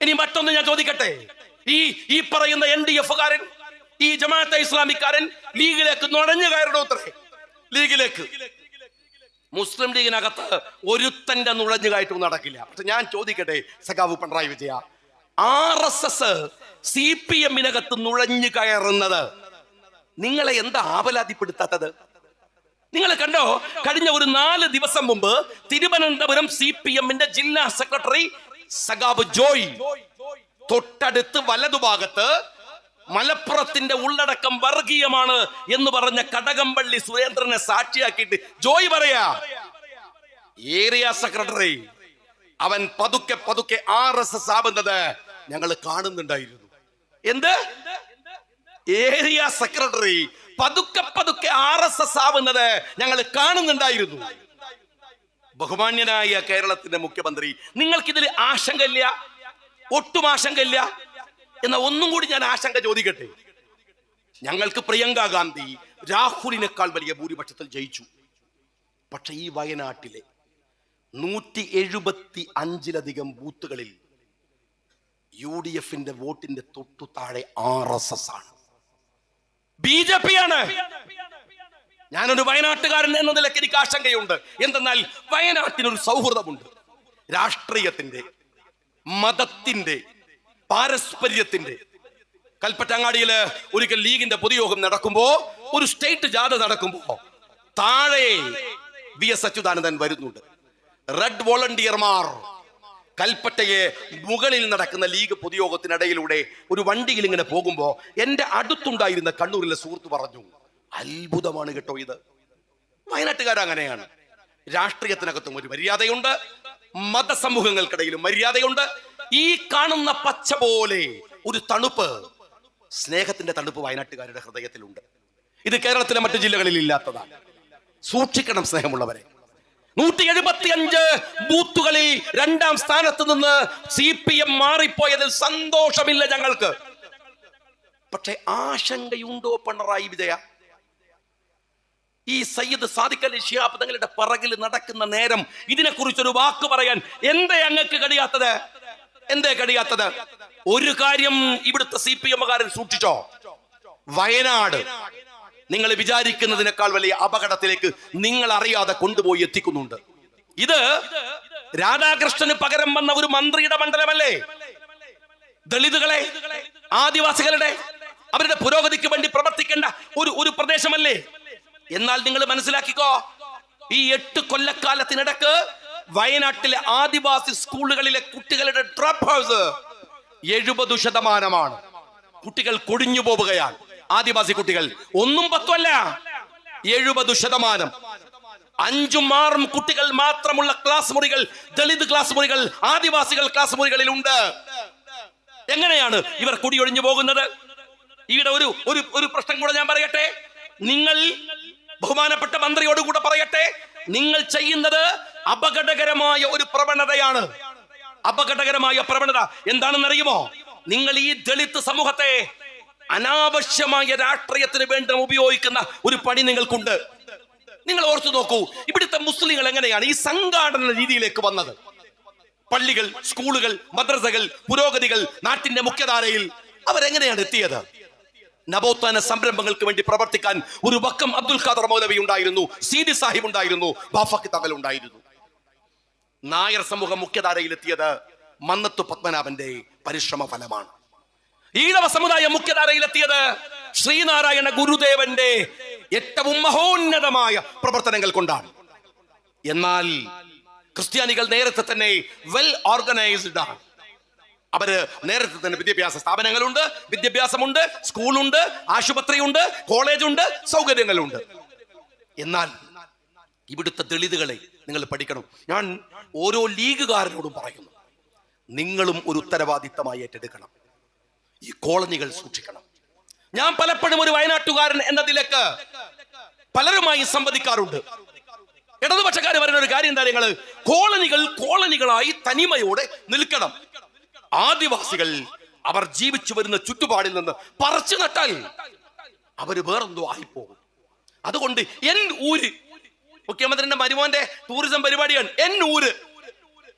ഇനി മറ്റൊന്ന് ഞാൻ ചോദിക്കട്ടെ? ഈ ഈ പറയുന്ന എൻ ഡി എഫുകാരൻ ഈ ജമാഅത്തെ ഇസ്ലാമിക്കാരൻ ലീഗിലേക്ക് നുഴഞ്ഞു കയറണോ അത്രേ ലീഗിലേക്ക്. മുസ്ലിം ലീഗിനകത്ത് ഒരുത്തന്റെ നുഴഞ്ഞു കയറ്റവും നടക്കില്ല. പക്ഷെ ഞാൻ ചോദിക്കട്ടെ സഖാവ് Pinarayi Vijaya R S S C P എമ്മിനകത്ത് നുഴഞ്ഞു കയറുന്നത് നിങ്ങളെ എന്താ ആപലാതിപ്പെടുത്താത്തത്? നിങ്ങൾ കണ്ടോ കഴിഞ്ഞ ഒരു നാല് ദിവസം മുമ്പ് തിരുവനന്തപുരം സി പി എമ്മിന്റെ ജില്ലാ സെക്രട്ടറി സഖാബ് ജോയ് തൊട്ടടുത്ത് വലതുഭാഗത്ത് മലപ്പുറത്തിന്റെ ഉള്ളടക്കം വർഗീയമാണ് എന്ന് പറഞ്ഞ കടകംപള്ളി സുരേന്ദ്രനെ സാക്ഷിയാക്കിയിട്ട് ജോയ് പറയാ. ഏരിയ സെക്രട്ടറി അവൻ പതുക്കെ പതുക്കെ ആർ എസ് എസ് ആവുന്നത് ഞങ്ങൾ കാണുന്നുണ്ടായിരുന്നു. എന്ത്? ഏരിയ സെക്രട്ടറി പതുക്കെ പതുക്കെ ആർ എസ് എസ് ആവുന്നത് ഞങ്ങൾ കാണുന്നുണ്ടായിരുന്നു. ബഹുമാന്യനായ കേരളത്തിന്റെ മുഖ്യമന്ത്രി നിങ്ങൾക്കിതിൽ ആശങ്കയില്ല? ഒട്ടും ആശങ്കയില്ല. എന്ന ഒന്നും കൂടി ഞാൻ ആശങ്ക ചോദിക്കട്ടെ? ഞങ്ങൾക്ക് പ്രിയങ്ക ഗാന്ധി രാഹുലിനേക്കാൾ വലിയ ഭൂരിപക്ഷത്തിൽ ജയിച്ചു. പക്ഷെ ഈ വയനാട്ടിലെ നൂറ്റി എഴുപത്തി അഞ്ചിലധികം ബൂത്തുകളിൽ യു ഡി എഫിന്റെ വോട്ടിന്റെ തൊട്ടു താഴെ ആർ എസ് എസ് ആണ്. ബി ജെ പി ആണ്. ഞാനൊരു വയനാട്ടുകാരൻ എന്ന നിലയ്ക്ക് എനിക്ക് ആശങ്കയുണ്ട്. എന്തെന്നാൽ വയനാട്ടിനൊരു സൗഹൃദമുണ്ട്. രാഷ്ട്രീയത്തിന്റെ മതത്തിന്റെ പാരസ്പര്യത്തിന്റെ കൽപ്പറ്റങ്ങാടിയിൽ ഒരിക്കൽ ലീഗിന്റെ പൊതുയോഗം നടക്കുമ്പോ ഒരു സ്റ്റേറ്റ് ജാഥ നടക്കുമ്പോ താഴെ വി എസ് അച്യുതാനന്ദൻ വരുന്നുണ്ട്. റെഡ് വോളണ്ടിയർമാർ കൽപ്പറ്റയെ മുകളിൽ നടക്കുന്ന ലീഗ് പൊതുയോഗത്തിനിടയിലൂടെ ഒരു വണ്ടിയിൽ ഇങ്ങനെ പോകുമ്പോ എന്റെ അടുത്തുണ്ടായിരുന്ന കണ്ണൂരിലെ സുഹൃത്ത് പറഞ്ഞു അത്ഭുതമാണ് കേട്ടോ ഇത്. വയനാട്ടുകാർ അങ്ങനെയാണ്. രാഷ്ട്രീയത്തിനകത്തും ഒരു മര്യാദയുണ്ട്. മതസമൂഹങ്ങൾക്കിടയിലും മര്യാദയുണ്ട്. ഈ കാണുന്ന പച്ച പോലെ ഒരു തണുപ്പ് സ്നേഹത്തിന്റെ തണുപ്പ് വയനാട്ടുകാരുടെ ഹൃദയത്തിലുണ്ട്. ഇത് കേരളത്തിലെ മറ്റു ജില്ലകളിൽ ഇല്ലാത്തതാണ്. സൂക്ഷിക്കണം സ്നേഹമുള്ളവരെ. നൂറ്റി എഴുപത്തി അഞ്ച് ബൂത്തുകളിൽ രണ്ടാം സ്ഥാനത്ത് നിന്ന് സി പി എം മാറിപ്പോയതിൽ സന്തോഷമില്ല ഞങ്ങൾക്ക്. പക്ഷെ ആശങ്കയുണ്ടോ പിണറായി വിജയ? ഈ സയ്യിദ് സാദിഖ് അലി ഷിഹാബ് തങ്ങളുടെ പറകിൽ നടക്കുന്ന നേരം ഇതിനെക്കുറിച്ചൊരു വാക്ക് പറയാൻ എന്തേ അങ്ങക്ക് കഴിയാത്തത്? എന്തേ കഴിയാത്തത്? ഒരു കാര്യം ഇവിടുത്തെ സി പി എമ്മുകാരൻ സൂക്ഷിച്ചോ. വയനാട്. നിങ്ങൾ വിചാരിക്കുന്നതിനേക്കാൾ വലിയ അപകടത്തിലേക്ക് നിങ്ങൾ അറിയാതെ കൊണ്ടുപോയി എത്തിക്കുന്നുണ്ട്. ഇത് രാധാകൃഷ്ണന് പകരം വന്ന ഒരു മന്ത്രിയുടെ മണ്ഡലമല്ലേ? ദളിതുകളെ ആദിവാസികളുടെ അവരുടെ പുരോഗതിക്ക് വേണ്ടി പ്രവർത്തിക്കേണ്ട ഒരു ഒരു പ്രദേശമല്ലേ? എന്നാൽ നിങ്ങൾ മനസ്സിലാക്കിക്കോ ഈ എട്ട് കൊല്ലക്കാലത്തിനിടക്ക് വയനാട്ടിലെ ആദിവാസി സ്കൂളുകളിലെ കുട്ടികളുടെ ഡ്രോപ്പ് ഹൗസ് എഴുപത് ശതമാനമാണ്. കുട്ടികൾ കൊടിഞ്ഞു പോവുകയാണ്. ആദിവാസി കുട്ടികൾ ഒന്നും പത്തുമല്ല എഴുപത് ശതമാനം. അഞ്ചും ആറും കുട്ടികൾ മാത്രമുള്ള ക്ലാസ് മുറികൾ ദളിത് ക്ലാസ് മുറികൾ ആദിവാസികൾ ക്ലാസ് മുറികളിൽ ഉണ്ട് എങ്ങനെയാണ് ഇവർ കുടിയൊഴിഞ്ഞു പോകുന്നത്? ഇവിടെ ഒരു ഒരു പ്രശ്നം കൂടെ ഞാൻ പറയട്ടെ. നിങ്ങൾ ബഹുമാനപ്പെട്ട മന്ത്രിയോട് കൂടെ പറയട്ടെ? നിങ്ങൾ ചെയ്യുന്നത് അപകടകരമായ ഒരു പ്രവണതയാണ്. അപകടകരമായ പ്രവണത എന്താണെന്ന് അറിയുമോ നിങ്ങൾ ഈ ദളിത് സമൂഹത്തെ അനാവശ്യമായ രാഷ്ട്രീയത്തിന് വേണ്ടി ഉപയോഗിക്കുന്ന ഒരു പണി നിങ്ങൾക്കുണ്ട്. നിങ്ങൾ ഓർത്തു നോക്കൂ ഇവിടുത്തെ മുസ്ലിങ്ങൾ എങ്ങനെയാണ് ഈ സംഘാടന രീതിയിലേക്ക് വന്നത്? പള്ളികൾ സ്കൂളുകൾ മദ്രസകൾ പുരോഗതികൾ നാട്ടിന്റെ മുഖ്യധാരയിൽ അവരെങ്ങനെയാണ് എത്തിയത്? നവോത്ഥാന സംരംഭങ്ങൾക്ക് വേണ്ടി പ്രവർത്തിക്കാൻ ഒരു വക്കം അബ്ദുൽ ഖാദർ മൗലവി ഉണ്ടായിരുന്നു സീതി സാഹിബ് ഉണ്ടായിരുന്നു ബാഫക്ക് തകൽ ഉണ്ടായിരുന്നു. നായർ സമൂഹം മുഖ്യധാരയിലെത്തിയത് മന്നത്തു പത്മനാഭന്റെ പരിശ്രമ ഫലമാണ്. ഈഴവ സമുദായം മുഖ്യധാരയിലെത്തിയത് ശ്രീനാരായണ ഗുരുദേവന്റെ ഏറ്റവും മഹോന്നതമായ പ്രവർത്തനങ്ങൾ കൊണ്ടാണ്. എന്നാൽ ക്രിസ്ത്യാനികൾ നേരത്തെ തന്നെ വെൽ ഓർഗനൈസ്ഡ് ആണ്. അവർ നേരത്തെ തന്നെ വിദ്യാഭ്യാസ സ്ഥാപനങ്ങളുണ്ട് വിദ്യാഭ്യാസമുണ്ട് സ്കൂളുണ്ട് ആശുപത്രിയുണ്ട് കോളേജുണ്ട് സൗകര്യങ്ങളുണ്ട്. എന്നാൽ ഇവിടുത്തെ ദളിതുകളെ നിങ്ങൾ പഠിക്കണം. ഞാൻ ഓരോ ലീഗുകാരനോടും പറയുന്നു നിങ്ങളും ഒരു ഉത്തരവാദിത്തമായി ഏറ്റെടുക്കണം. ഈ കോളനികൾ സൂക്ഷിക്കണം. ഞാൻ പലപ്പോഴും ഒരു വയനാട്ടുകാരൻ എന്നതിലേക്ക് പലരുമായി സംവദിക്കാറുണ്ട്. ഇടതുപക്ഷക്കാർ പറയുന്ന ഒരു കാര്യം എന്താ നിങ്ങൾ കോളനികൾ കോളനികളായി തനിമയോടെ നിൽക്കണം. ആദിവാസികൾ അവർ ജീവിച്ചു വരുന്ന ചുറ്റുപാടിൽ നിന്ന് പറിച്ചു നട്ടാൽ അവർ വേറെന്തോ ആയിപ്പോകും. അതുകൊണ്ട് എൻ ഊര് മുഖ്യമന്ത്രിന്റെ മരുമോന്റെ ടൂറിസം പരിപാടിയാണ് എൻ ഊര്.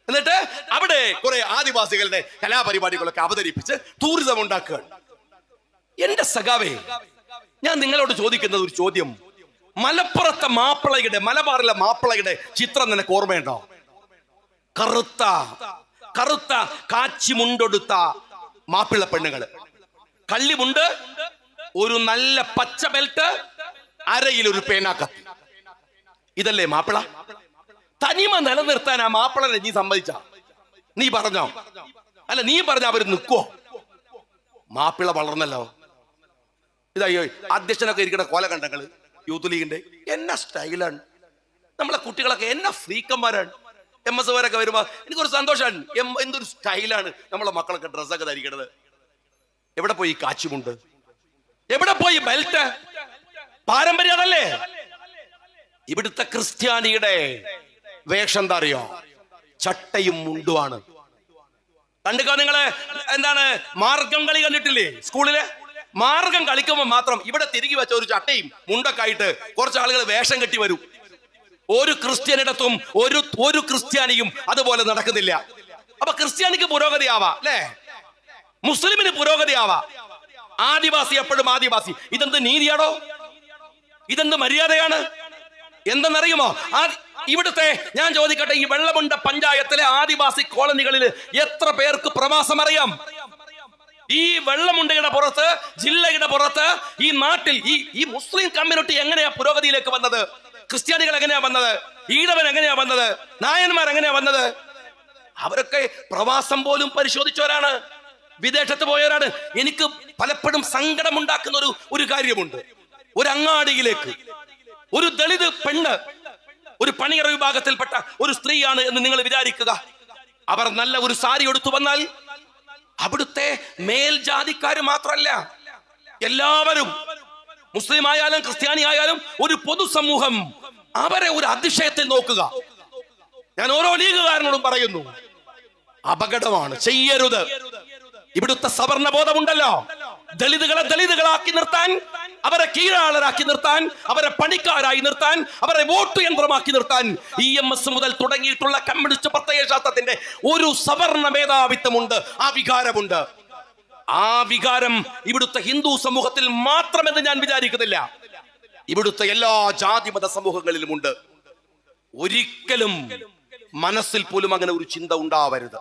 എന്നിട്ട് അവിടെ കുറെ ആദിവാസികളുടെ കലാപരിപാടികളൊക്കെ അവതരിപ്പിച്ച് ടൂറിസം ഉണ്ടാക്കുകയാണ്. എന്റെ സഖാവേ ഞാൻ നിങ്ങളോട് ചോദിക്കുന്നത് ഒരു ചോദ്യം. മലപ്പുറത്തെ മാപ്പിളയുടെ മലബാറിലെ മാപ്പിളയുടെ ചിത്രം നിനക്ക് ഓർമ്മയുണ്ടോ? കറുത്ത കറുത്ത കാച്ചി മുണ്ടൊടുത്ത മാപ്പിള പെണ്ണുങ്ങൾ. കള്ളിമുണ്ട് ഒരു നല്ല പച്ച ബെൽറ്റ് അരയിൽ ഒരു പേനാക്കത്തി ഇതല്ലേ മാപ്പിള? തനിമ നിലനിർത്താൻ ആ മാപ്പിളനെ നീ സമ്മതിച്ച? നീ പറഞ്ഞോ? അല്ല നീ പറഞ്ഞ അവർ നിൽക്കുവോ മാപ്പിള വളർന്നല്ലോ. ഇതയ്യോ അധ്യക്ഷനൊക്കെ ഇരിക്കുന്ന കോല കണ്ടങ്ങൾ യൂത്ത് ലീഗിന്റെ എന്ന സ്റ്റൈലാണ് നമ്മളെ കുട്ടികളൊക്കെ എന്നാ ഫ്രീക്കന്മാരാണ് എം എസ് വരൊക്കെ വരുമ്പോ എനിക്കൊരു സന്തോഷമാണ് എം- എന്തൊരു സ്റ്റൈലാണ് നമ്മളെ മക്കളൊക്കെ ഡ്രസ്സൊക്കെ ധരിക്കണത്? എവിടെ പോയി കാച്ചുമുണ്ട്? എവിടെ പോയി ബെൽറ്റ് പാരമ്പര്യം അതല്ലേ? ഇവിടുത്തെ ക്രിസ്ത്യാനിയുടെ വേഷം എന്താ അറിയോ? ചട്ടയും മുണ്ടുമാണ്. കണ്ടുക്കോ നിങ്ങൾ എന്താണ് മാർഗം കളി കണ്ടിട്ടില്ലേ സ്കൂളിൽ? മാർഗം കളിക്കുമ്പോൾ മാത്രം ഇവിടെ തിരികെ വെച്ച ഒരു ചട്ടയും മുണ്ടൊക്കെ ആയിട്ട് കുറച്ച് ആളുകൾ വേഷം കെട്ടി വരും. ഒരു ക്രിസ്ത്യനിടത്തും ഒരു ഒരു ക്രിസ്ത്യാനിയും അതുപോലെ നടക്കുന്നില്ല. അപ്പൊ ക്രിസ്ത്യാനിക്ക് പുരോഗതി ആവാ അല്ലേ? മുസ്ലിമിന് പുരോഗതി ആവാ ആദിവാസി എപ്പോഴും ആദിവാസി. ഇതെന്ത് നീതിയാണോ ഇതെന്ത് മര്യാദയാണ്? എന്തെന്നറിയുമോ? ആ ഇവിടുത്തെ ഞാൻ ചോദിക്കട്ടെ ഈ വെള്ളമുണ്ട പഞ്ചായത്തിലെ ആദിവാസി കോളനികളിൽ എത്ര പേർക്ക് പ്രവാസം അറിയാം ഈ വെള്ളമുണ്ടയുടെ പുറത്ത് ജില്ലയുടെ പുറത്ത് ഈ നാട്ടിൽ ഈ ഈ മുസ്ലിം കമ്മ്യൂണിറ്റി എങ്ങനെയാ പുരോഗതിയിലേക്ക് വന്നത്? ക്രിസ്ത്യാനികൾ എങ്ങനെയാ വന്നത്? ഈഴവൻ എങ്ങനെയാ വന്നത്? നായന്മാർ എങ്ങനെയാ വന്നത്? അവരൊക്കെ പ്രവാസം പോലും പരിശോധിച്ചവരാണ്. വിദേശത്ത് പോയവരാണ്. എനിക്ക് പലപ്പോഴും സങ്കടമുണ്ടാക്കുന്ന ഒരു ഒരു കാര്യമുണ്ട്. ഒരു അങ്ങാടിയിലേക്ക് ഒരു ദളിത് പെണ്ണ് ഒരു പണിയറ വിഭാഗത്തിൽപ്പെട്ട ഒരു സ്ത്രീയാണ് എന്ന് നിങ്ങൾ വിചാരിക്കുക. അവർ നല്ല ഒരു സാരി എടുത്തു വന്നാൽ അവിടുത്തെ മേൽജാതിക്കാർ മാത്രമല്ല എല്ലാവരും മുസ്ലിം ആയാലും ക്രിസ്ത്യാനി ആയാലും ഒരു പൊതുസമൂഹം അവരെ ഒരു അതിശയത്തിൽ നോക്കുക. ഞാൻ ഓരോ ലീഗുകാരനോടും പറയുന്നു അപകടമാണ് ചെയ്യരുത്. ഇവിടുത്തെ സവർണ ബോധമുണ്ടല്ലോ ദളിതുകളെ ദളിതുകളാക്കി നിർത്താൻ അവരെ കീഴാളരാക്കി നിർത്താൻ അവരെ പണിക്കാരായി നിർത്താൻ അവരെ വോട്ട് യന്ത്രമാക്കി നിർത്താൻ ഇ എം എസ് മുതൽ തുടങ്ങിയിട്ടുള്ള കമ്മ്യൂണിസ്റ്റ് പ്രത്യയശാസ്ത്രത്തിന്റെ ഒരു സവർണ മേധാവിത്വമുണ്ട് ആ വികാരമുണ്ട്. ആ വികാരം ഇവിടുത്തെ ഹിന്ദു സമൂഹത്തിൽ മാത്രമെന്ന് ഞാൻ വിചാരിക്കുന്നില്ല. ഇവിടുത്തെ എല്ലാ ജാതി മത സമൂഹങ്ങളിലും ഉണ്ട് ഒരിക്കലും മനസ്സിൽ പോലും അങ്ങനെ ഒരു ചിന്ത ഉണ്ടാവരുത്.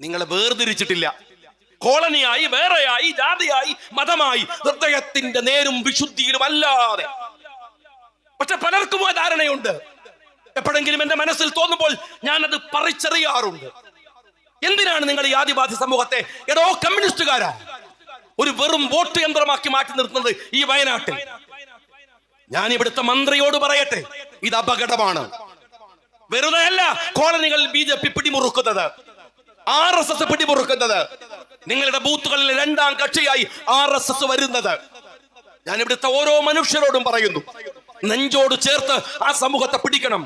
നിങ്ങളെ വേർതിരിച്ചിട്ടില്ല. കോളനിയായി വേറെയായി ജാതിയായി മതമായി ഹൃദയത്തിന്റെ നേരും വിശുദ്ധിയിലും അല്ലാതെ. പക്ഷെ പലർക്കും ആ ധാരണയുണ്ട്. എപ്പോഴെങ്കിലും എന്റെ മനസ്സിൽ തോന്നുമ്പോൾ ഞാൻ അത് പറിച്ചറിയാറുണ്ട്. എന്തിനാണ് നിങ്ങൾ ഈ ആദിവാസി സമൂഹത്തെ? എടോ കമ്മ്യൂണിസ്റ്റുകാരാ. ഒരു വെറും വോട്ട് യന്ത്രമാക്കി മാറ്റി നിർത്തുന്നത് ഈ വയനാട്ടിൽ. ഞാൻ ഇവിടുത്തെ മന്ത്രിയോട് പറയട്ടെ ഇത് അപകടമാണ്. വെറുതെ അല്ല കോളനികളിൽ ബി ജെ പി പിടിമുറുക്കുന്നത്. ആർ എസ് എസ് പിടിമുറുക്കുന്നത്. നിങ്ങളുടെ ബൂത്തുകളിൽ രണ്ടാം കക്ഷിയായി ആർ എസ് എസ് വരുന്നത്. ഞാൻ ഇവിടുത്തെ ഓരോ മനുഷ്യരോടും പറയുന്നു നെഞ്ചോട് ചേർത്ത് ആ സമൂഹത്തെ പിടിക്കണം.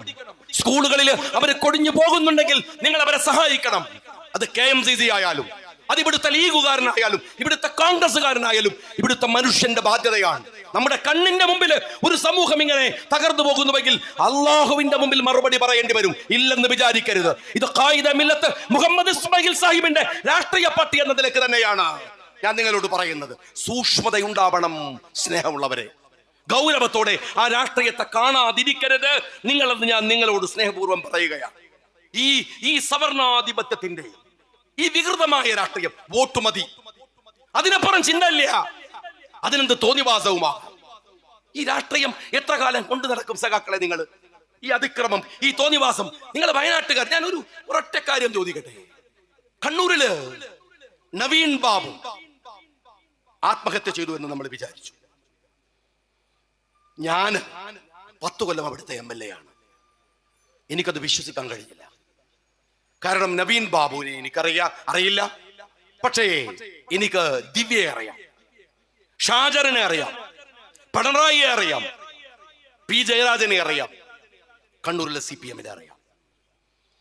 സ്കൂളുകളിൽ അവർ കൊടിഞ്ഞു പോകുന്നുണ്ടെങ്കിൽ നിങ്ങൾ അവരെ സഹായിക്കണം. അത് കെ എം സി സി ആയാലും അത് ഇവിടുത്തെ ലീഗുകാരനായാലും ഇവിടുത്തെ കോൺഗ്രസ്സുകാരനായാലും ഇവിടുത്തെ മനുഷ്യന്റെ ബാധ്യതയാണ്. നമ്മുടെ കണ്ണിന്റെ മുമ്പിൽ ഒരു സമൂഹം ഇങ്ങനെ തകർന്നു പോകുന്നുവെങ്കിൽ അള്ളാഹുവിന്റെ മുമ്പിൽ മറുപടി പറയേണ്ടി വരും. ഇല്ലെന്ന് വിചാരിക്കരുത്. ഇത് ഖായിദ മില്ലത്ത് മുഹമ്മദ് ഇസ്മായിൽ സാഹിബിന്റെ രാഷ്ട്രീയ പാർട്ടി എന്നതിലേക്ക് തന്നെയാണ് ഞാൻ നിങ്ങളോട് പറയുന്നത്. സൂക്ഷ്മതയുണ്ടാവണം സ്നേഹമുള്ളവരെ. ഗൗരവത്തോടെ ആ രാഷ്ട്രീയത്തെ കാണാതിരിക്കരുത്. നിങ്ങളെന്ന് ഞാൻ നിങ്ങളോട് സ്നേഹപൂർവം പറയുകയാണ്. ഈ ഈ സവർണാധിപത്യത്തിന്റെ ഈ വികൃതമായ രാഷ്ട്രീയം വോട്ട് മതി. അതിനപ്പുറം ചിന്ത ഇല്ല അതിനെന്ത് തോന്നിവാസവുമാ? ഈ രാഷ്ട്രീയം എത്ര കാലം കൊണ്ടു നടക്കും സഖാക്കളെ നിങ്ങൾ ഈ അതിക്രമം ഈ തോന്നിവാസം. നിങ്ങൾ വയനാട്ടുകാർ ഞാൻ ഒരു ഒരൊറ്റ കാര്യം ചോദിക്കട്ടെ. കണ്ണൂരിൽ നവീൻ ബാബു ആത്മഹത്യ ചെയ്തു എന്ന് നമ്മൾ വിചാരിച്ചു. ഞാൻ പത്തു കൊല്ലം അവിടുത്തെ എം എൽ എ ആണ്. എനിക്കത് വിശ്വസിക്കാൻ കഴിയില്ല. കാരണം നവീൻ ബാബുവിനെ എനിക്കറിയാ അറിയില്ല. പക്ഷേ എനിക്ക് ദിവ്യയെ അറിയാം ഷാജറിനെ അറിയാം പിണറായിയെ അറിയാം പി ജയരാജനെ അറിയാം കണ്ണൂരിലെ സി പി എമ്മിനെ അറിയാം.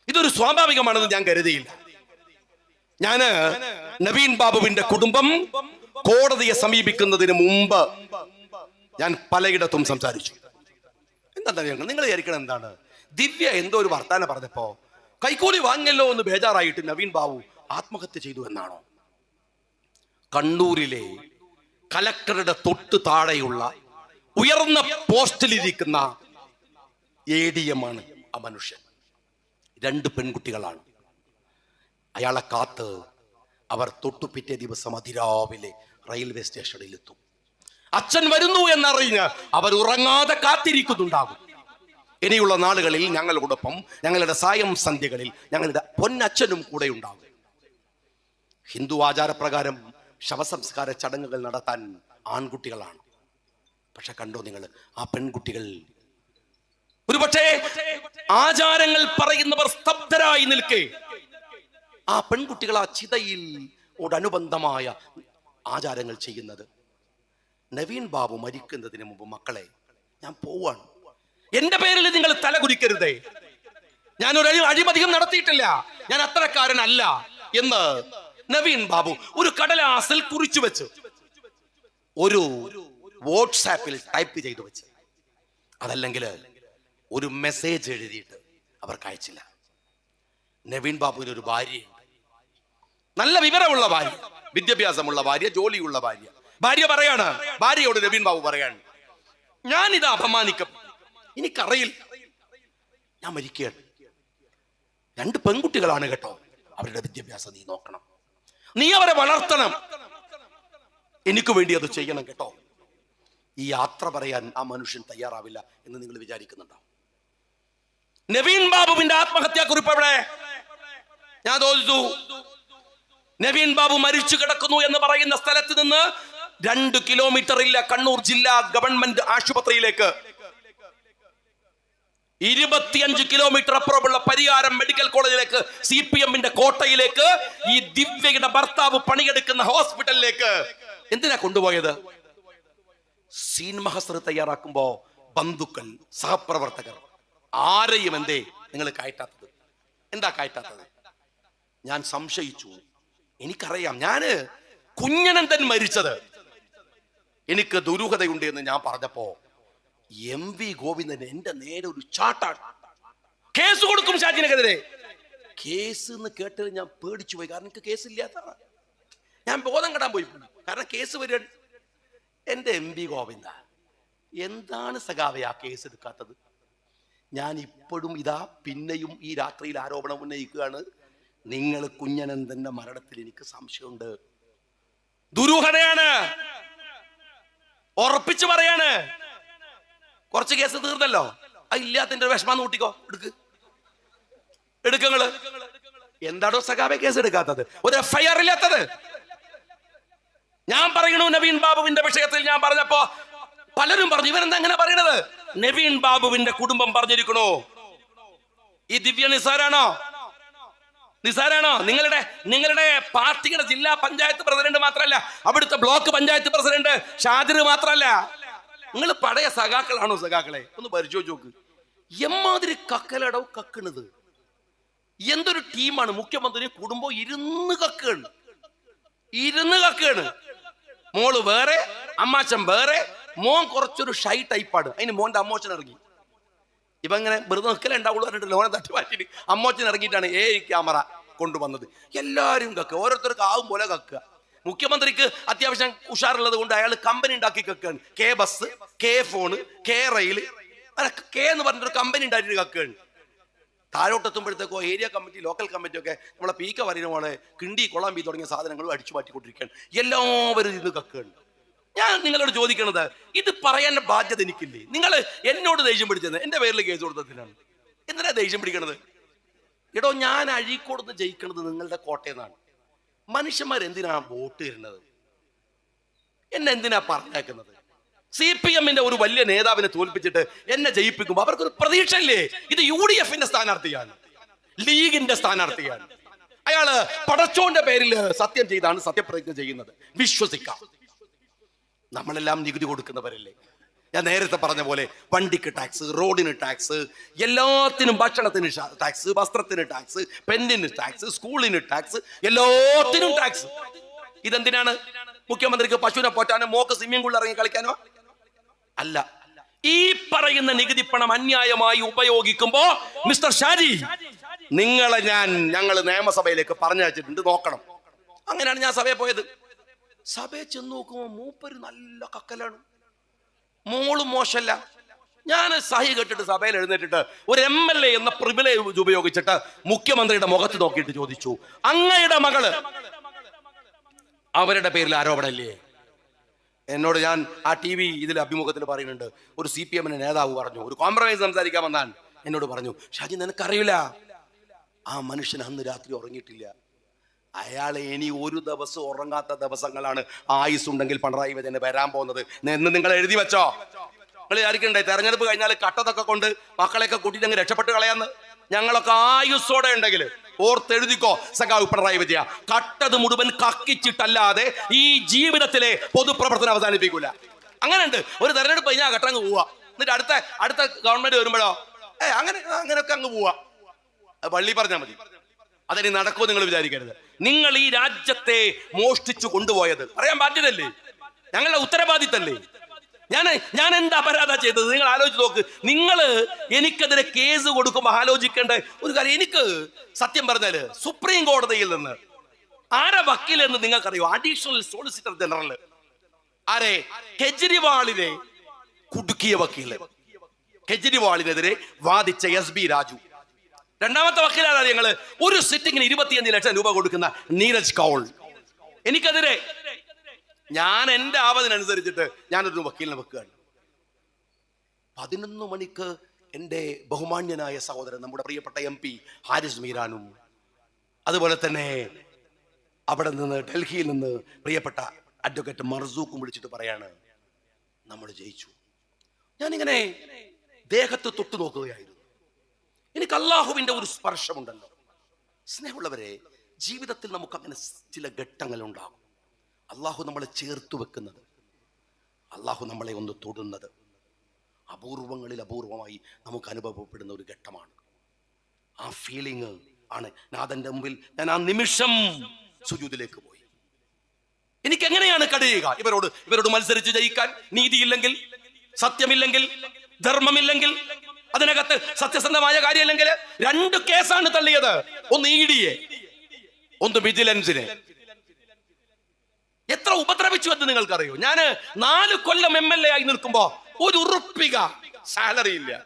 ഇതൊരു സ്വാഭാവികമാണെന്ന് ഞാൻ കരുതിയില്ല. ഞാൻ നവീൻ ബാബുവിന്റെ കുടുംബം കോടതിയെ സമീപിക്കുന്നതിന് മുമ്പ് ഞാൻ പലയിടത്തും സംസാരിച്ചു. എന്താ നിങ്ങൾ വിചാരിക്കണം എന്താണ്? ദിവ്യ എന്തോ ഒരു വർത്താനം പറഞ്ഞപ്പോ കൈക്കൂലി വാങ്ങിയല്ലോ എന്ന് ബേജാറായിട്ട് നവീൻ ബാബു ആത്മഹത്യ ചെയ്തു എന്നാണോ? കണ്ണൂരിലെ കലക്ടറുടെ തൊട്ട് താഴെയുള്ള ഉയർന്ന പോസ്റ്റിലിരിക്കുന്ന എ ഡി എം ആണ് ആ മനുഷ്യൻ. രണ്ട് പെൺകുട്ടികളാണ്. അയാളെ കാത്ത് അവർ തൊട്ടു പിറ്റേ ദിവസം അതിരാവിലെ റെയിൽവേ സ്റ്റേഷനിൽ എത്തും അച്ഛൻ വരുന്നു എന്നറിഞ്ഞ് അവർ ഉറങ്ങാതെ കാത്തിരിക്കുന്നുണ്ടാകും. ഇനിയുള്ള നാളുകളിൽ ഞങ്ങളോടൊപ്പം ഞങ്ങളുടെ സായം സന്ധ്യകളിൽ ഞങ്ങളുടെ പൊന്നച്ഛനും കൂടെ ഉണ്ടാകും. ഹിന്ദു ആചാരപ്രകാരം ശവസംസ്കാര ചടങ്ങുകൾ നടത്താൻ ആൺകുട്ടികളാണ്. പക്ഷെ കണ്ടോ നിങ്ങൾ ആ പെൺകുട്ടികൾ? ഒരുപക്ഷേ ആചാരങ്ങൾ പറയുന്നവർ സ്തബ്ധരായി നിൽക്കേ. ആ പെൺകുട്ടികൾ ആ ചിതയിൽ ഓടനുബന്ധമായ ആചാരങ്ങൾ ചെയ്യുന്നത്. നവീൻ ബാബു മരിക്കുന്നതിന് മുമ്പ് മക്കളെ ഞാൻ പോവാണ്. എന്റെ പേരിൽ നിങ്ങൾ തല കുരിക്കരുതേ ഞാൻ ഒരു അഴിമതികം നടത്തിയിട്ടില്ല. ഞാൻ അത്രക്കാരനല്ല എന്ന് നവീൻ ബാബു ഒരു കടലാസിൽ കുറിച്ചു വെച്ചു. ഒരു വാട്സാപ്പിൽ ടൈപ്പ് ചെയ്തു വെച്ച്. അതല്ലെങ്കിൽ ഒരു മെസ്സേജ് എഴുതിയിട്ട് അവർക്ക് അയച്ചില്ല. നവീൻ ബാബുവിന് ഒരു ഭാര്യയുണ്ട്. നല്ല വിവരമുള്ള ഭാര്യ വിദ്യാഭ്യാസമുള്ള ഭാര്യ ജോലിയുള്ള ഭാര്യ. ഭാര്യ പറയാണ് ഭാര്യയോട് രവീൻ ബാബു പറയാണ് ഞാൻ ഇത് അപമാനിക്കും എനിക്കറിയില്ല. ഞാൻ മരിക്കുകയാണ്. രണ്ട് പെൺകുട്ടികളാണ് കേട്ടോ അവരുടെ വിദ്യാഭ്യാസം നീ നോക്കണം. നീ അവരെ വളർത്തണം. എനിക്ക് വേണ്ടി അത് ചെയ്യണം കേട്ടോ. ഈ യാത്ര പറയാൻ ആ മനുഷ്യൻ തയ്യാറാവില്ല എന്ന് നിങ്ങൾ വിചാരിക്കുന്നുണ്ടോ? നവീൻ ബാബുവിന്റെ ആത്മഹത്യാ കുറിപ്പ് എവിടെ? ഞാൻ തോന്നിച്ചു നവീൻ ബാബു മരിച്ചു കിടക്കുന്നു എന്ന് പറയുന്ന സ്ഥലത്ത് നിന്ന് രണ്ട് കിലോമീറ്റർ ഇല്ല കണ്ണൂർ ജില്ലാ ഗവൺമെന്റ് ആശുപത്രിയിലേക്ക്. ഇരുപത്തിയഞ്ച് കിലോമീറ്റർ അപ്പുറമുള്ള പരിയാരം മെഡിക്കൽ കോളേജിലേക്ക് സി പി എമ്മിന്റെ കോട്ടയിലേക്ക് ഈ ദിവ്യയുടെ ഭർത്താവ് പണിയെടുക്കുന്ന ഹോസ്പിറ്റലിലേക്ക്. എന്തിനാ കൊണ്ടുപോയത്? സീൻ മഹസർ തയ്യാറാക്കുമ്പോ ബന്ധുക്കൾ സഹപ്രവർത്തകർ ആരെയും എന്തേ നിങ്ങൾ കയറ്റാത്തത്? എന്താ കയറ്റാത്തത്? ഞാൻ സംശയിച്ചു. എനിക്കറിയാം. ഞാൻ കുഞ്ഞനന്തൻ മരിച്ചത്. എനിക്ക് ദുരൂഹതയുണ്ട് എന്ന് ഞാൻ പറഞ്ഞപ്പോ എം വി ഗോവിന്ദൻ എന്റെ നേരെ ഒരു ചാട്ടാണ്. കേസ് കൊടുക്കും ഷാജിനെതിരെ. കേസ് എന്ന് കേട്ടത് ഞാൻ പേടിച്ചു പോയി. കാരണം എനിക്ക് കേസില്ലാത്തതാണ് ഞാൻ ബോധം കെടാൻ പോയി. കാരണം കേസ് വരിക. എന്റെ എം വി ഗോവിന്ദ എന്താണ് സഖാവെ ആ കേസ് എടുക്കാത്തത്? ഞാൻ ഇപ്പോഴും ഇതാ പിന്നെയും ഈ രാത്രിയിൽ ആരോപണം ഉന്നയിക്കുകയാണ്. നിങ്ങൾ കുഞ്ഞനന്ദന്റെ മരണത്തിൽ എനിക്ക് സംശയമുണ്ട്. ദുരൂഹതയാണ്. ഉറപ്പിച്ചു പറയാണ്. കുറച്ച് കേസ് തീർന്നല്ലോ. ഒരു വിഷമം കൂട്ടിക്കോ. എടുക്ക്. എടുക്കങ്ങൾ എന്താണോ സഖാബെ കേസ് എടുക്കാത്തത്? ഒരു എഫ്ഐആർ ഇല്ലാത്തത്? ഞാൻ പറയണു നവീൻ ബാബുവിന്റെ വിഷയത്തിൽ ഞാൻ പറഞ്ഞപ്പോ പലരും പറഞ്ഞു ഇവരെന്താ അങ്ങനെ പറയണത്? നവീൻ ബാബുവിന്റെ കുടുംബം പറഞ്ഞിരിക്കണോ. ഈ ദിവ്യ നിസാരാണോ? നിസാരാണോ? നിങ്ങളുടെ നിങ്ങളുടെ പാർട്ടിയുടെ ജില്ലാ പഞ്ചായത്ത് പ്രസിഡന്റ് മാത്രമല്ല അവിടുത്തെ ബ്ലോക്ക് പഞ്ചായത്ത് പ്രസിഡന്റ് ഷാജിർ മാത്രമല്ല നിങ്ങൾ പഴയ സഖാക്കളാണോ സഖാക്കളെ? ഒന്ന് പരിശോധിച്ച് നോക്ക്. എമ്മാതിരി കക്കലടവ് കക്കണത്. എന്തൊരു ടീമാണ്? മുഖ്യമന്ത്രി കുടുംബം ഇരുന്ന് കക്കുകയാണ് ഇരുന്ന് കക്കുകയാണ് മോൾ വേറെ അമ്മാച്ചൻ വേറെ മോൻ കുറച്ചൊരു ഷൈ ടൈപ്പാണ് അതിന് മോന്റെ അമ്മോച്ചൻ ഇറങ്ങി. ഇവ ഇങ്ങനെ വെറുതെ നിൽക്കലേ ഉണ്ടാവുള്ളൂ പറഞ്ഞിട്ട് തട്ടി മാറ്റിയിട്ട് അമ്മോച്ചൻ ഇറങ്ങിയിട്ടാണ് ഏ ക്യാമറ കൊണ്ടുവന്നത്. എല്ലാവരും കക്കുക ഓരോരുത്തർക്ക് ആവും പോലെ കക്കുക. മുഖ്യമന്ത്രിക്ക് അത്യാവശ്യം ഉഷാറുള്ളത് കൊണ്ട് അയാൾ കമ്പനി ഉണ്ടാക്കി കക്കുകയാണ് K bus K phone K rail K എന്ന് പറഞ്ഞിട്ടൊരു കമ്പനി ഉണ്ടാക്കിയിട്ട് കക്കുകയാണ് താഴോട്ടെത്തുമ്പോഴത്തേക്കോ ഏരിയ കമ്മിറ്റി ലോക്കൽ കമ്മിറ്റി ഒക്കെ നമ്മളെ പീക്ക വരിന പോലെ കിണ്ടി കൊളാമ്പി തുടങ്ങിയ സാധനങ്ങളും അടിച്ചു മാറ്റിക്കൊണ്ടിരിക്കുകയാണ്. എല്ലാവരും ഇത് കക്കുകയാണ് ഞാൻ നിങ്ങളോട് ചോദിക്കണത് ഇത് പറയാൻ ബാധ്യത എനിക്കില്ലേ? നിങ്ങൾ എന്നോട് ദേഷ്യം പിടിച്ചത് എന്റെ പേരിൽ കേസ് കൊടുത്തതിനാണ്. എന്തിനാ ദേഷ്യം പിടിക്കണത്? എടോ ഞാൻ അഴീക്കോടുന്ന് ജയിക്കണത് നിങ്ങളുടെ കോട്ടയെന്നാണ്. മനുഷ്യന്മാർ എന്തിനാ വോട്ട് തരുന്നത്? എന്നെ എന്തിനാ പറഞ്ഞേക്കുന്നത് സി പി എമ്മിന്റെ ഒരു വലിയ നേതാവിനെ തോൽപ്പിച്ചിട്ട് എന്നെ ജയിപ്പിക്കുമ്പോൾ അവർക്കൊരു പ്രതീക്ഷയില്ലേ? ഇത് യു ഡി എഫിന്റെ സ്ഥാനാർത്ഥിയാണ്. ലീഗിന്റെ സ്ഥാനാർത്ഥിയാണ്. അയാൾ പടച്ചോന്റെ പേരിൽ സത്യം ചെയ്താണ് സത്യപ്രതിജ്ഞ ചെയ്യുന്നത്. വിശ്വസിക്കാം. നമ്മളെല്ലാം നികുതി കൊടുക്കുന്നവരല്ലേ? ഞാൻ നേരത്തെ പറഞ്ഞ പോലെ വണ്ടിക്ക് ടാക്സ് റോഡിന് ടാക്സ് എല്ലാത്തിനും ഭക്ഷണത്തിന് ടാക്സ് വസ്ത്രത്തിന് ടാക്സ് പെന്നിന് ടാക്സ് സ്കൂളിന് ടാക്സ് എല്ലാത്തിനും ടാക്സ് ഇതെന്തിനാണ്? മുഖ്യമന്ത്രിക്ക് പശുവിനെ പോറ്റാനോ മോക്ക് സ്വിമ്മിംഗ് പൂളിൽ ഇറങ്ങി കളിക്കാനോ? അല്ല. ഈ പറയുന്ന നികുതി പണം അന്യായമായി ഉപയോഗിക്കുമ്പോ മിസ്റ്റർ ഷാജി നിങ്ങളെ ഞാൻ ഞങ്ങൾ നിയമസഭയിലേക്ക് പറഞ്ഞയച്ചിട്ടുണ്ട് നോക്കണം. അങ്ങനെയാണ് ഞാൻ സഭയിൽ പോയത്. സഭയിൽ ചെന്ന് നോക്കുമ്പോ മൂപ്പര് നല്ല കക്കലാണ്. മോളും മോശല്ല. ഞാൻ സഹി കെട്ടിട്ട് സഭയിൽ എഴുന്നേറ്റിട്ട് ഒരു എം എൽ എ എന്ന പ്രിവിലേജ് ഉപയോഗിച്ചിട്ട് മുഖ്യമന്ത്രിയുടെ മുഖത്ത് നോക്കിയിട്ട് ചോദിച്ചു അങ്ങയുടെ മകൾ? അവരുടെ പേരിൽ ആരോപണല്ലേ എന്നോട് ഞാൻ ആ ടി വി ഇതിൽ അഭിമുഖത്തിൽ പറയുന്നുണ്ട്. ഒരു സി പി എമ്മിന് നേതാവ് പറഞ്ഞു ഒരു കോംപ്രമൈസ് സംസാരിക്കാൻ എന്നോട് പറഞ്ഞു ഷാജി നിനക്കറിയില്ല? ആ മനുഷ്യൻ അന്ന് രാത്രി ഉറങ്ങിയിട്ടില്ല. അയാൾ ഇനി ഒരു ദിവസം ഉറങ്ങാത്ത ദിവസങ്ങളാണ് ആയുസ് ഉണ്ടെങ്കിൽ പിണറായി വിജയന് വരാൻ പോകുന്നത്. എന്ന് നിങ്ങൾ എഴുതി വെച്ചോ? നിങ്ങൾ വിചാരിക്കണ്ടേ? തെരഞ്ഞെടുപ്പ് കഴിഞ്ഞാൽ കട്ടതൊക്കെ കൊണ്ട് മക്കളെയൊക്കെ കൂട്ടിയിട്ട് അങ്ങ് രക്ഷപ്പെട്ട് കളയാന്ന്? ഞങ്ങളൊക്കെ ആയുസ്സോടെ ഉണ്ടെങ്കിൽ ഓർത്തെഴുതിക്കോ സഖാവ് പിണറായി വിജയ കട്ടത് മുഴുവൻ കക്കിച്ചിട്ടല്ലാതെ ഈ ജീവിതത്തിലെ പൊതുപ്രവർത്തനം അവസാനിപ്പിക്കൂല. അങ്ങനെയുണ്ട്. ഒരു തെരഞ്ഞെടുപ്പ് കഴിഞ്ഞാൽ കട്ടങ്ങ് പോവാ. എന്നിട്ട് അടുത്ത അടുത്ത ഗവൺമെന്റ് വരുമ്പോഴോ? ഏ അങ്ങനെ അങ്ങനെയൊക്കെ അങ്ങ് പോവാ. പള്ളി പറഞ്ഞാൽ മതി. അതിന് നടക്കുമോ നിങ്ങൾ വിചാരിക്കരുത്. നിങ്ങൾ ഈ രാജ്യത്തെ മോഷ്ടിച്ചു കൊണ്ടുപോയത്. പറയാൻ ബാധ്യതല്ലേ ഞങ്ങളുടെ ഉത്തരവാദിത്തല്ലേ? ഞാൻ ഞാൻ എന്താ അപരാധ ചെയ്തത്? നിങ്ങൾ ആലോചിച്ച് നോക്ക്. നിങ്ങൾ എനിക്കെതിരെ കേസ് കൊടുക്കുമ്പോൾ ആലോചിക്കേണ്ട ഒരു കാര്യം എനിക്ക് സത്യം പറഞ്ഞാൽ സുപ്രീം കോടതിയിൽ നിന്ന് ആരെ വക്കീലെന്ന് നിങ്ങൾക്കറിയോ? അഡീഷണൽ സോളിസിറ്റർ ജനറൽ ആരെ? കെജ്രിവാളിനെ കുടുക്കിയ വക്കീൽ. കെജ്രിവാളിനെതിരെ വാദിച്ച എസ് ബി രാജു. രണ്ടാമത്തെ വക്കീലാണ് ഞങ്ങൾ? ഒരു സിറ്റിങ്ങിന് ഇരുപത്തിയഞ്ച് ലക്ഷം രൂപ കൊടുക്കുന്ന നീരജ് കൗൾ. എനിക്കെതിരെ ഞാൻ എന്റെ ആവതിനനുസരിച്ചിട്ട് ഞാനൊരു വക്കീലിനെ വെക്കുകയാണ്. പതിനൊന്ന് മണിക്ക് എന്റെ ബഹുമാന്യനായ സഹോദരൻ നമ്മുടെ പ്രിയപ്പെട്ട എം പി ഹാരിസ് മീരാനും അതുപോലെ തന്നെ അവിടെ നിന്ന് ഡൽഹിയിൽ നിന്ന് പ്രിയപ്പെട്ട അഡ്വക്കേറ്റ് മർസൂക്കും വിളിച്ചിട്ട് പറയാണ് നമ്മൾ ജയിച്ചു. ഞാനിങ്ങനെ ദേഹത്ത് തൊട്ടു നോക്കുകയായിരുന്നു. എനിക്ക് അള്ളാഹുവിന്റെ ഒരു സ്പർശമുണ്ടല്ലോ. സ്നേഹമുള്ളവരെ ജീവിതത്തിൽ നമുക്ക് അങ്ങനെ ചില ഘട്ടങ്ങൾ ഉണ്ടാകും അള്ളാഹു നമ്മളെ ചേർത്ത് വെക്കുന്നത് അള്ളാഹു നമ്മളെ ഒന്ന് തൊടുന്നത് അപൂർവങ്ങളിൽ അപൂർവമായി നമുക്ക് അനുഭവപ്പെടുന്ന ഒരു ഘട്ടമാണ്. ആ ഫീലിംഗ് ആണ് നാഥന്റെ മുമ്പിൽ ഞാൻ ആ നിമിഷം സുജൂതിലേക്ക് പോയി. എനിക്ക് എങ്ങനെയാണ് കടയുക ഇവരോട് ഇവരോട് മത്സരിച്ച് ജയിക്കാൻ നീതിയില്ലെങ്കിൽ സത്യമില്ലെങ്കിൽ ധർമ്മമില്ലെങ്കിൽ അതിനകത്ത് സത്യസന്ധമായ കാര്യമല്ലെങ്കിൽ രണ്ട് കേസാണ് തള്ളിയത്. ഒന്ന് ഇ ഒന്ന് വിജിലൻസിനെ. എത്ര ഉപദ്രവിച്ചു എന്ന് നിങ്ങൾക്കറിയോ? ഞാൻ നാല് കൊല്ലം എം എൽ എ ആയി നിൽക്കുമ്പോ ഒരു ഉറുപ്പിക സാലറി ഇല്ല.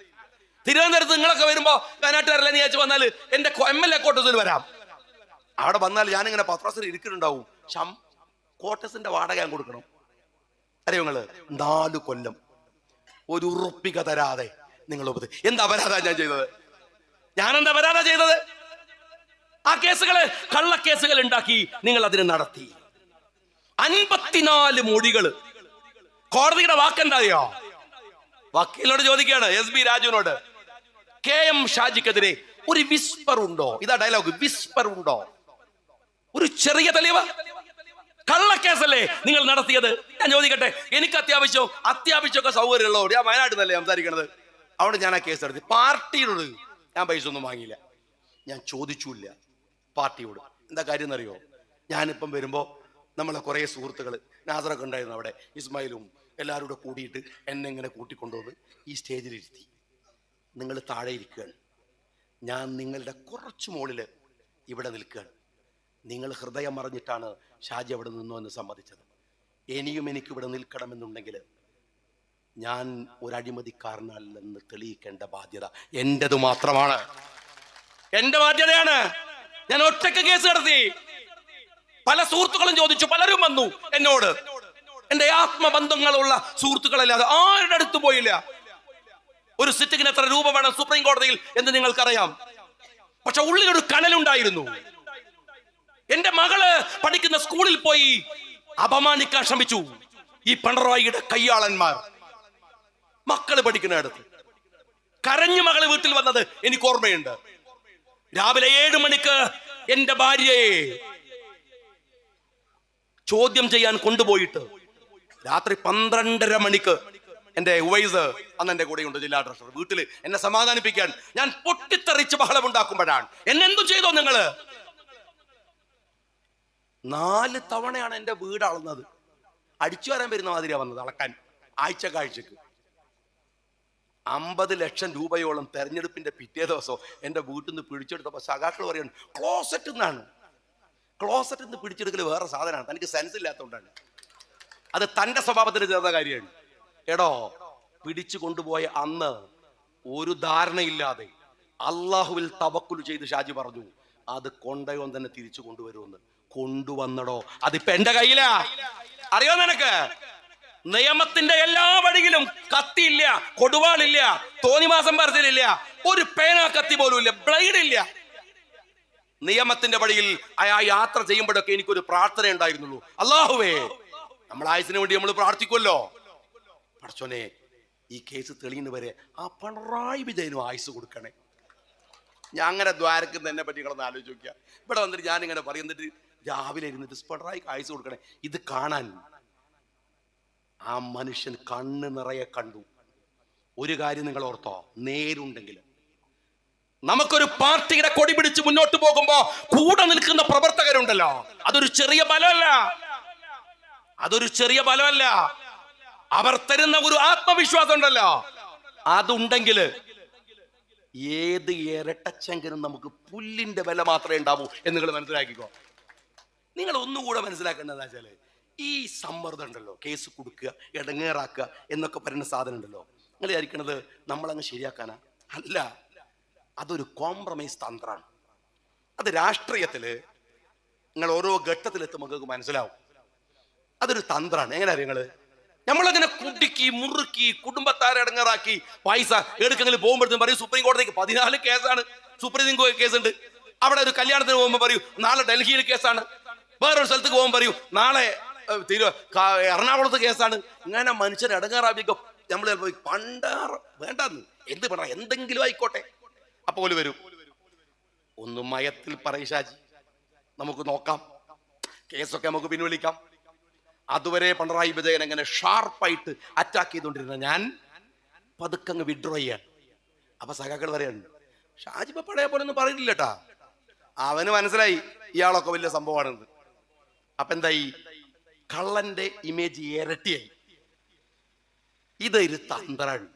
തിരുവനന്തപുരത്ത് നിങ്ങളൊക്കെ വരുമ്പോ വയനാട്ടുകാരല്ല നീ അയച്ചു വന്നാൽ എന്റെ എം എൽ എ കോട്ടസിൽ വരാം. അവിടെ വന്നാൽ ഞാനിങ്ങനെ പത്രാസിൽ ഇരിക്കുന്നുണ്ടാവും. ശം കോട്ടസിന്റെ വാടക ഞാൻ കൊടുക്കണം. അറിയോ നിങ്ങൾ? നാല് കൊല്ലം. ഒരു ഉറുപ്പിക തരാതെ. നിങ്ങൾ ഉപദ എന്താ അപരാധ ഞാൻ ചെയ്തത്? ഞാൻ എന്താ അപരാധ ചെയ്തത്? ആ കേസുകൾ കള്ളക്കേസുകൾ ഉണ്ടാക്കി നിങ്ങൾ അതിന് നടത്തി. അൻപത്തിനാല് മൊഴികൾ കോടതിയുടെ വാക്കെന്തായോ? വക്കീലിനോട് ചോദിക്കുകയാണ് എസ് ബി രാജുവിനോട്. കെ എം ഷാജിക്കെതിരെ ഒരു വിസ്പർ ഉണ്ടോ? ഇതാ ഡയലോഗ് വിസ്പർ ഉണ്ടോ? ഒരു ചെറിയ തെളിവ്. കള്ളക്കേസല്ലേ നിങ്ങൾ നടത്തിയത്? ഞാൻ ചോദിക്കട്ടെ എനിക്ക് അത്യാവശ്യം അത്യാവശ്യമൊക്കെ സൗകര്യമുള്ളതോട് ഞാൻ വയനാട്ടിൽ നിന്നല്ലേ സംസാരിക്കണത്? അവിടെ ഞാൻ ആ കേസ് നടത്തി. പാർട്ടിയോട് ഞാൻ പൈസ ഒന്നും വാങ്ങിയില്ല. ഞാൻ ചോദിച്ചില്ല പാർട്ടിയോട്. എന്താ കാര്യം എന്നറിയോ? ഞാനിപ്പം വരുമ്പോൾ നമ്മളെ കുറേ സുഹൃത്തുക്കൾ നാസറൊക്കെ ഉണ്ടായിരുന്നു അവിടെ ഇസ്മായിലും എല്ലാവരും കൂടെ കൂടിയിട്ട് എന്നെ ഇങ്ങനെ കൂട്ടിക്കൊണ്ടുവന്ന് ഈ സ്റ്റേജിലിരുത്തി. നിങ്ങൾ താഴെ ഇരിക്കുകയാണ്. ഞാൻ നിങ്ങളുടെ കുറച്ച് മുകളിൽ ഇവിടെ നിൽക്കുകയാണ്. നിങ്ങൾ ഹൃദയം മറിഞ്ഞിട്ടാണ് ഷാജി അവിടെ നിന്നു എന്ന് സമ്മതിച്ചത്. ഇനിയും എനിക്ക് ഇവിടെ നിൽക്കണമെന്നുണ്ടെങ്കിൽ ഞാൻ ഒരു അഴിമതിക്കാരനല്ലെന്ന് തെളിയിക്കേണ്ട ബാധ്യത എന്റെത് മാത്രമാണ്. എന്റെ ബാധ്യതയാണ്. ഞാൻ ഒറ്റയ്ക്ക് കേസ് നടത്തി. പല സുഹൃത്തുക്കളും ചോദിച്ചു പലരും വന്നു എന്നോട്. എന്റെ ആത്മബന്ധങ്ങളുള്ള സുഹൃത്തുക്കളല്ലാതെ ആരുടെ അടുത്ത് പോയില്ല. ഒരു സിറ്റിങ്ങിന് എത്ര രൂപ വേണം സുപ്രീം കോടതിയിൽ എന്ന് നിങ്ങൾക്കറിയാം. പക്ഷെ ഉള്ളിലൊരു കനലുണ്ടായിരുന്നു. എന്റെ മകൾ പഠിക്കുന്ന സ്കൂളിൽ പോയി അപമാനിക്കാൻ ശ്രമിച്ചു. ഈ പിണറായിയുടെ കയ്യാളന്മാർ. മക്കൾ പഠിക്കുന്നിടത്ത് കരഞ്ഞു മകൾ വീട്ടിൽ വന്നത് എനിക്ക് ഓർമ്മയുണ്ട്. രാവിലെ ഏഴ് മണിക്ക് എന്റെ ഭാര്യയെ ചോദ്യം ചെയ്യാൻ കൊണ്ടുപോയിട്ട് രാത്രി പന്ത്രണ്ടര മണിക്ക് എന്റെ ഉവൈസ് അന്ന് എന്റെ കൂടെയുണ്ട് ജില്ലാ ട്രഷറർ. വീട്ടിൽ എന്നെ സമാധാനിപ്പിക്കാൻ ഞാൻ പൊട്ടിത്തെറിച്ച് ബഹളം ഉണ്ടാക്കുമ്പോഴാണ് എന്നെന്തും ചെയ്തോ നിങ്ങൾ? നാല് തവണയാണ് എന്റെ വീട് അളന്നത്. അടിച്ചു വരാൻ വരുന്ന മാതിരിയാ വന്നത് അളക്കാൻ. ആഴ്ച കാഴ്ചക്ക് അമ്പത് ലക്ഷം രൂപയോളം തെരഞ്ഞെടുപ്പിന്റെ പിറ്റേ ദിവസം എന്റെ വീട്ടിൽ നിന്ന് പിടിച്ചെടുത്തപ്പോൾ സഖാക്കൾ പറയുന്നു ക്ലോസറ്റ് എന്നാണ് ക്ലോസറ്റ് നിന്ന് പിടിച്ചെടുക്കൽ വേറെ സാധനമാണ്. തനിക്ക് സെൻസ് ഇല്ലാത്തതുകൊണ്ടാണ് അത് തന്റെ സ്വഭാവത്തിന് ചേർന്ന കാര്യമാണ്. എടോ പിടിച്ചു കൊണ്ടുപോയ അന്ന് ഒരു ധാരണയില്ലാതെ അള്ളാഹുവിൽ തവക്കുൽ ചെയ്ത് ഷാജി പറഞ്ഞു അത് കൊണ്ടയോൻ തന്നെ തിരിച്ചു കൊണ്ടുവരുമെന്ന്. കൊണ്ടുവന്നടോ. അതിപ്പോ എന്റെ കയ്യിലാ. അറിയോ നിനക്ക്? നിയമത്തിന്റെ എല്ലാ വഴിയിലും കത്തിയില്ല കൊടുവാളില്ല തോന്നിമാസം പറച്ചിലില്ല ഒരു പേന കത്തി പോലും ഇല്ല ബ്ലൈഡ് ഇല്ല. നിയമത്തിന്റെ വഴിയിൽ അയാൾ യാത്ര ചെയ്യുമ്പോഴൊക്കെ എനിക്കൊരു പ്രാർത്ഥന ഉണ്ടായിരുന്നുള്ളൂ. അള്ളാഹുവേ നമ്മൾ ആയുസിന് വേണ്ടി നമ്മൾ പ്രാർത്ഥിക്കുമല്ലോ പടച്ചോനെ ഈ കേസ് തെളിയുന്നവരെ ആ പിണറായി വിജയനും ആയുസ് കൊടുക്കണേ. ഞാൻ അങ്ങനെ ദ്വാരക്കുന്ന എന്നെ പറ്റി കിടന്ന് ആലോചിച്ച് നോക്കിയ. ഇവിടെ വന്നിട്ട് ഞാൻ ഇങ്ങനെ പറയുന്നിട്ട് രാവിലെ ഇരുന്നിട്ട് പിണറായിക്ക് ആയുസ് കൊടുക്കണേ. ഇത് കാണാൻ ആ മനുഷ്യൻ കണ്ണ് നിറയെ കണ്ടു. ഒരു കാര്യം നിങ്ങൾ ഓർത്തോ നേരുണ്ടെങ്കിൽ. നമുക്കൊരു പാർട്ടിയുടെ കൊടി പിടിച്ച് മുന്നോട്ട് പോകുമ്പോ കൂടെ നിൽക്കുന്ന പ്രവർത്തകരുണ്ടല്ലോ. അതൊരു ചെറിയ ബലമല്ല. അതൊരു ചെറിയ ബലമല്ല. അവർ തരുന്ന ഒരു ആത്മവിശ്വാസം ഉണ്ടല്ലോ. അതുണ്ടെങ്കിൽ ഏത് ഇരട്ടച്ചെങ്കിലും നമുക്ക് പുല്ലിന്റെ വില മാത്രമേ ഉണ്ടാവൂ എന്ന് നിങ്ങൾ മനസ്സിലാക്കിക്കോ. നിങ്ങൾ ഒന്നുകൂടെ മനസ്സിലാക്കേണ്ടതെന്ന് വെച്ചാൽ ഈ സമ്മർദ്ദം ഉണ്ടല്ലോ കേസ് കൊടുക്കുക ഇടങ്ങേറാക്കുക എന്നൊക്കെ പറയുന്ന സാധനം ഉണ്ടല്ലോ നിങ്ങൾ വിചാരിക്കണത് നമ്മളങ്ങ് ശരിയാക്കാനാ? അല്ല. അതൊരു കോംപ്രമൈസ് തന്ത്രമാണ് അത് രാഷ്ട്രീയത്തിൽ നിങ്ങൾ ഓരോ ഘട്ടത്തിലെത്തുമ്പോൾ നിങ്ങൾക്ക് മനസ്സിലാവും. അതൊരു തന്ത്രമാണ് എങ്ങനെ നിങ്ങൾ? നമ്മളങ്ങനെ കുടുക്കി മുറുക്കി കുടുംബത്താരെ അടങ്ങറാക്കി പൈസ എടുക്കെങ്കിലും പോകുമ്പോഴത്തേക്കും പറയും സുപ്രീം കോടതിക്ക് പതിനാല് കേസാണ്. സുപ്രീം കോടതി കേസുണ്ട്. അവിടെ ഒരു കല്യാണത്തിന് പോകുമ്പോൾ പറയൂ നാളെ ഡൽഹിയിൽ കേസാണ്. വേറൊരു സ്ഥലത്തേക്ക് പോകുമ്പോൾ പറയൂ നാളെ തിരു എറണാകുളത്ത് കേസാണ്. ഇങ്ങനെ മനുഷ്യൻ അടങ്ങാറാപ്പിക്കും നമ്മൾ ചിലപ്പോൾ പണ്ടാറ വേണ്ടെന്ന്. എന്ത് പറ എന്തെങ്കിലും ആയിക്കോട്ടെ. അപ്പോൾ വരും. ഒന്ന് മയത്തിൽ പറയും ഷാജി. നമുക്ക് നോക്കാം. കേസൊക്കെ നമുക്ക് പിൻവലിക്കാം. അതുവരെ പിണറായി വിജയൻ അങ്ങനെ ഷാർപ്പായിട്ട് അറ്റാക്ക് ചെയ്തുകൊണ്ടിരുന്ന ഞാൻ പതുക്കെ അങ്ങ് വിഡ്രോ ചെയ്യാൻ അപ്പൊ സഖാക്കൾ പറയുന്നുണ്ട് ഇപ്പൊ പഴയ പോലെ ഒന്നും പറയില്ല കേട്ടാ അവന് മനസ്സിലായി ഇയാളൊക്കെ വലിയ സംഭവമാണെന്ന്. അപ്പൊ എന്തായി? കള്ളന്റെ ഇമേജ് ഇരട്ടിയായി. ഇതൊരു തന്ത്രമാണ്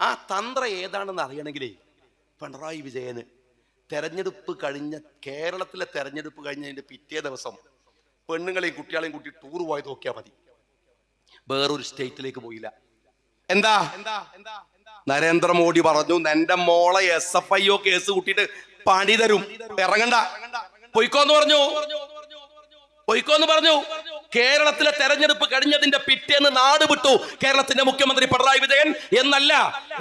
ആ തന്ത്രം ഏതാണെന്ന് അറിയണമെങ്കിലേ പിണറായി വിജയന് തെരഞ്ഞെടുപ്പ് കഴിഞ്ഞ കേരളത്തിലെ തെരഞ്ഞെടുപ്പ് കഴിഞ്ഞതിന്റെ പിറ്റേ ദിവസം പെണ്ണുങ്ങളെയും കുട്ടികളെയും കൂട്ടി ടൂർ പോയത് നോക്കിയാൽ മതി. വേറൊരു സ്റ്റേറ്റിലേക്ക് പോയില്ല. എന്താ? നരേന്ദ്രമോദി പറഞ്ഞു എന്റെ മോളെ S F I O case കൂട്ടിയിട്ട് പണി തരും. ഇറങ്ങണ്ട. പൊയ്ക്കോന്ന് പറഞ്ഞു. പൊയ്ക്കോന്ന് പറഞ്ഞു. കേരളത്തിലെ തെരഞ്ഞെടുപ്പ് കഴിഞ്ഞതിന്റെ പിറ്റേന്ന് നാട് വിട്ടു കേരളത്തിന്റെ മുഖ്യമന്ത്രി പിണറായി വിജയൻ എന്നല്ല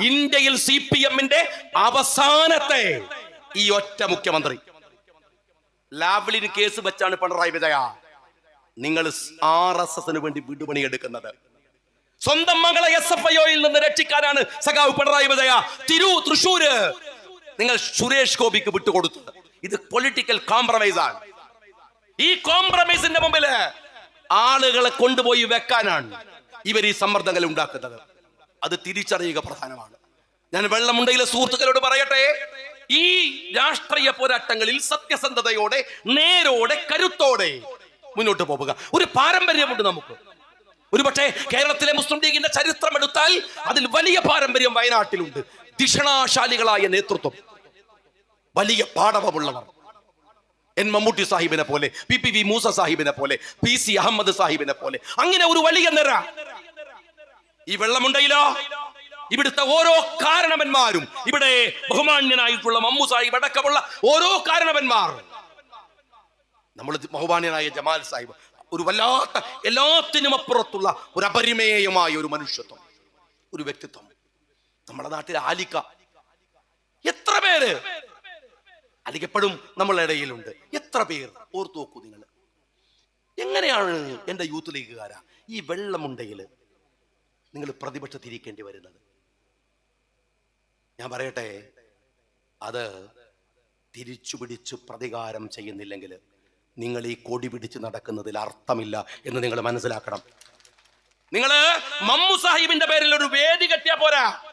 ഇന്ത്യയിൽ സി പി എമ്മിന്റെ അവസാനത്തെ ഈ ഒറ്റ മുഖ്യമന്ത്രി. ലാവ്ലിന് കേസ് വെച്ചാണ് പിണറായി വിജയ. നിങ്ങൾ ആർ എസ് എസിന് വേണ്ടി വിടുപണി എടുക്കുന്നത് സ്വന്തം മകളെ എസ് എഫ് ഐഒയിൽ നിന്ന് രക്ഷിക്കാനാണ് സഖാവ് പിണറായി വിജയ. തിരു തൃശൂര്. നിങ്ങൾ സുരേഷ് ഗോപിക്ക് വിട്ടുകൊടുത്തു ഇത് പൊളിറ്റിക്കൽ കോംപ്രമൈസ് ആണ്. ഈ കോംപ്രമൈസിന്റെ മുമ്പിൽ ആളുകളെ കൊണ്ടുപോയി വെക്കാനാണ് ഇവർ ഈ സമ്മർദ്ദങ്ങൾ ഉണ്ടാക്കുന്നത്. അത് തിരിച്ചറിയുക പ്രധാനമാണ്. ഞാൻ വെള്ളമുണ്ടയിലെ സുഹൃത്തുക്കളോട് പറയട്ടെ ഈ രാഷ്ട്രീയ പോരാട്ടങ്ങളിൽ സത്യസന്ധതയോടെ നേരോടെ കരുത്തോടെ മുന്നോട്ട് പോവുക. ഒരു പാരമ്പര്യമുണ്ട് നമുക്ക്. ഒരുപക്ഷെ കേരളത്തിലെ മുസ്ലിം ലീഗിന്റെ ചരിത്രം എടുത്താൽ അതിൽ വലിയ പാരമ്പര്യം വയനാട്ടിലുണ്ട്. ദിഷണാശാലികളായ നേതൃത്വം. വലിയ പാടവമുള്ളവർ. എൻ മമ്മൂട്ടി സാഹിബിനെ പോലെ പി പി വി മൂസ സാഹിബിനെ പോലെ പി സി അഹമ്മദ് സാഹിബിനെ പോലെ. അങ്ങനെ ഒരു വലിയ നിര. ഈ വെള്ളമുണ്ടയിലോ? ഇവിടുത്തെ ഓരോ കാരണവന്മാരും ഇവിടെ ബഹുമാന്യനായിട്ടുള്ള മമ്മു സാഹിബ് അടക്കമുള്ള ഓരോ കാരണവന്മാർ. നമ്മൾ ബഹുമാന്യനായ ജമാൽ സാഹിബ് ഒരു വല്ലാത്ത എല്ലാത്തിനും അപ്പുറത്തുള്ള ഒരു അപരിമേയമായ ഒരു മനുഷ്യത്വം ഒരു വ്യക്തിത്വം. നമ്മുടെ നാട്ടിൽ ആലിക്ക. എത്ര പേര്? അല്ലെങ്കിൽ എപ്പോഴും നമ്മളുടെ ഇടയിലുണ്ട്. എത്ര പേർ? ഓർത്തു നോക്കൂ നിങ്ങൾ. എങ്ങനെയാണ് എന്റെ യൂത്ത് ലീഗുകാരാ? ഈ വെള്ളമുണ്ടെങ്കിൽ നിങ്ങൾ പ്രതിപക്ഷത്തിരിക്കേണ്ടി വരുന്നത്. ഞാൻ പറയട്ടെ അത് തിരിച്ചു പിടിച്ച് പ്രതികാരം ചെയ്യുന്നില്ലെങ്കിൽ നിങ്ങൾ ഈ കൊടി പിടിച്ച് നടക്കുന്നതിൽ അർത്ഥമില്ല എന്ന് നിങ്ങൾ മനസ്സിലാക്കണം. നിങ്ങൾ മമ്മു സാഹിബിന്റെ പേരിൽ ഒരു വേദി കെട്ടിയാ പോരാ.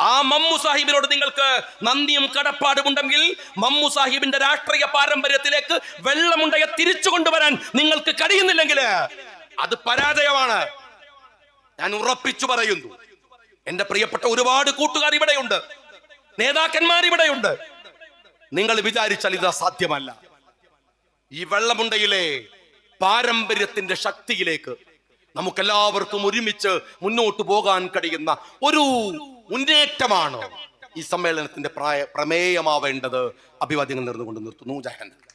ആ മമ്മു സാഹിബിനോട് നിങ്ങൾക്ക് നന്ദിയും കടപ്പാടുമുണ്ടെങ്കിൽ മമ്മു സാഹിബിന്റെ രാഷ്ട്രീയ പാരമ്പര്യത്തിലേക്ക് വെള്ളമുണ്ടയെ തിരിച്ചു കൊണ്ടുവരാൻ നിങ്ങൾക്ക് കഴിയുന്നില്ലെങ്കിൽ അത് പരാജയമാണ്. ഞാൻ ഉറപ്പിച്ചു പറയുന്നു. എന്റെ പ്രിയപ്പെട്ട ഒരുപാട് കൂട്ടുകാർ ഇവിടെയുണ്ട്. നേതാക്കന്മാർ ഇവിടെയുണ്ട്. നിങ്ങൾ വിചാരിച്ചാൽ ഇത് അസാധ്യമല്ല ഈ വെള്ളമുണ്ടയിലെ പാരമ്പര്യത്തിന്റെ ശക്തിയിലേക്ക് നമുക്കെല്ലാവർക്കും ഒരുമിച്ച് മുന്നോട്ട് പോകാൻ കഴിയുന്ന ഒരു മുന്നേറ്റമാണ് ഈ സമ്മേളനത്തിന്റെ പ്രായ പ്രമേയമാവേണ്ടത്. അഭിവാദ്യങ്ങൾ നേർന്നുകൊണ്ട് നിർത്തുന്നു. ജയഹന്ദ്